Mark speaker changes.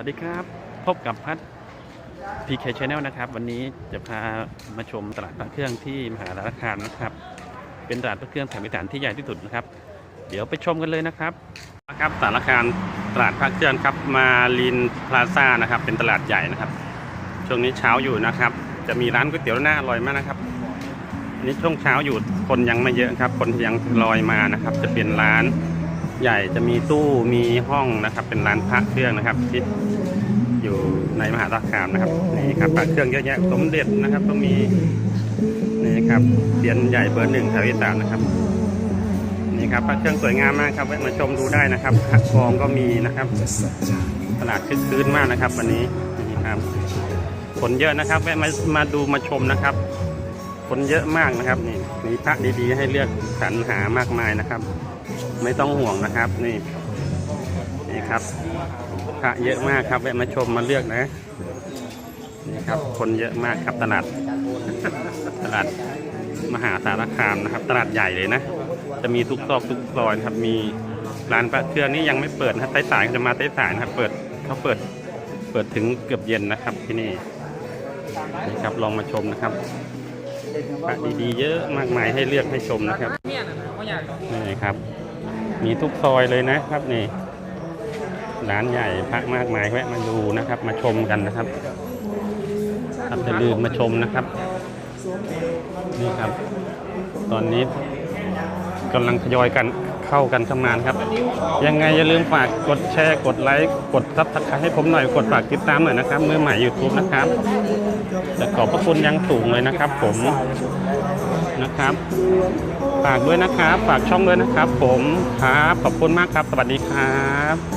Speaker 1: วัสดีครับ พบกับพัด PK Channel นะครับ วันนี้จะพามาชมตลาดพระเครื่องที่มหาสารคามนะครับ เป็นตลาดพระเครื่องแถมอีสานที่ใหญ่ที่สุดนะครับ เดี๋ยวไปชมกันเลยนะครับนะครับสารคามตลาดพระเครื่องครับมาลินพลาซ่านะครับ เป็นตลาดใหญ่นะครับ ช่วงนี้เช้าอยู่นะครับ จะมีร้านก๋วยเตี๋ยวหน้าอร่อยมากนะครับนนี้ช่วงเช้าอยู่คนยังไม่เยอะครับ คนยังลอยมานะครับ จะเป็นร้าน ใหญ่จะมีตู้มีห้องนะครับ เป็นร้านพระเครื่องนะครับที่อยู่ในมหาสารคามนะครับนี่ครับพระเครื่องเยอะแยะสมเด็จนะครับต้องมีนี่ครับเตียนใหญ่เบอร์หนึ่งแถวอีสานนะครับนี่ครับพระเครื่องสวยงามมากครับแวะมาชมดูได้นะครับหักกองก็มีนะครับตลาดคึกคืนมากนะครับ วันนี้นี่ครับคนเยอะนะครับแวะมามาดูมาชมนะครับ คนเยอะมากนะครับนี่มีพระดีๆให้เลือกสรรหามากมายนะครับ ไม่ต้องห่วงนะครับนี่นี่ครับพระเยอะมากครับแวะมาชมมาเลือกนะนี่ครับ คนเยอะมากครับตลาดตลาดมหาสารคามนะครับ ตลาดใหญ่เลยนะ จะมีทุกซอกทุกซอยครับ มีร้านพระเครื่องนี่ยังไม่เปิดนะครับสายจะมาสายนะครับ เปิดเขาเปิดเปิดถึงเกือบเย็นนะครับที่นี่นี่ครับลองมาชมนะครับพระดีๆเยอะมากมายให้เลือกให้ชมนะครับ
Speaker 2: นี่
Speaker 1: ครับ มีทุกซอยเลยนะครับนี่ร้านใหญ่พระมากมายแวะมาดูนะครับ มาชมกันนะครับ ครับอย่าลืมมาชมนะครับ นี่ครับ ตอนนี้ กำลังทยอยกันเข้ากันทำงานครับ ยังไงอย่าลืมฝากกดแชร์ กดไลค์ กดซับสไครต์ให้ผมหน่อย กดฝากติดตามหน่อยนะครับมือใหม่ YouTube นะครับแต่ขอบพระคุณยังสูงเลยนะครับผมนะครับ ฝากด้วยนะครับ ฝากช่องด้วยนะครับ ผมครับขอบคุณมากครับ สวัสดีครับ